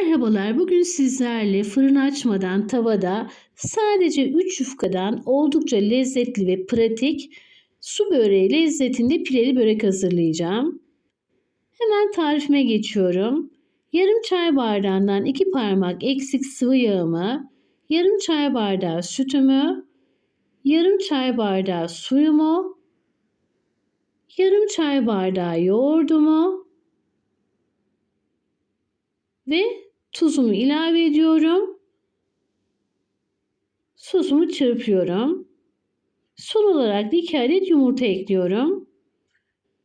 Merhabalar. Bugün sizlerle fırın açmadan tavada sadece 3 yufkadan oldukça lezzetli ve pratik su böreği lezzetinde pileli börek hazırlayacağım. Hemen tarifime geçiyorum. Yarım çay bardağından 2 parmak eksik sıvı yağımı, yarım çay bardağı sütümü, yarım çay bardağı suyumu, yarım çay bardağı yoğurdumu, ve tuzumu ilave ediyorum. Sosumu çırpıyorum. Son olarak da 2 adet yumurta ekliyorum.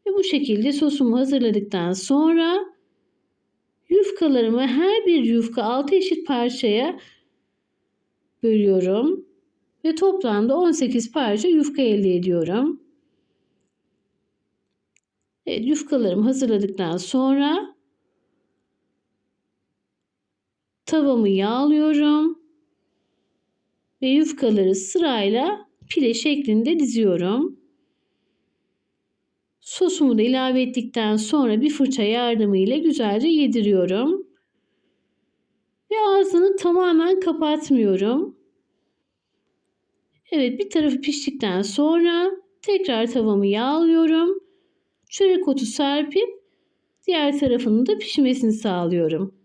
Ve bu şekilde sosumu hazırladıktan sonra yufkalarımı her bir yufka 6 eşit parçaya bölüyorum. Ve toplamda 18 parça yufka elde ediyorum. Evet, yufkalarımı hazırladıktan sonra Tavamı yağlıyorum. Ve yufkaları sırayla pile şeklinde diziyorum. Sosumu da ilave ettikten sonra bir fırça yardımıyla güzelce yediriyorum. Ve ağzını tamamen kapatmıyorum. Evet bir tarafı piştikten sonra tekrar tavamı yağlıyorum. Çörek otu serpip diğer tarafının da pişmesini sağlıyorum.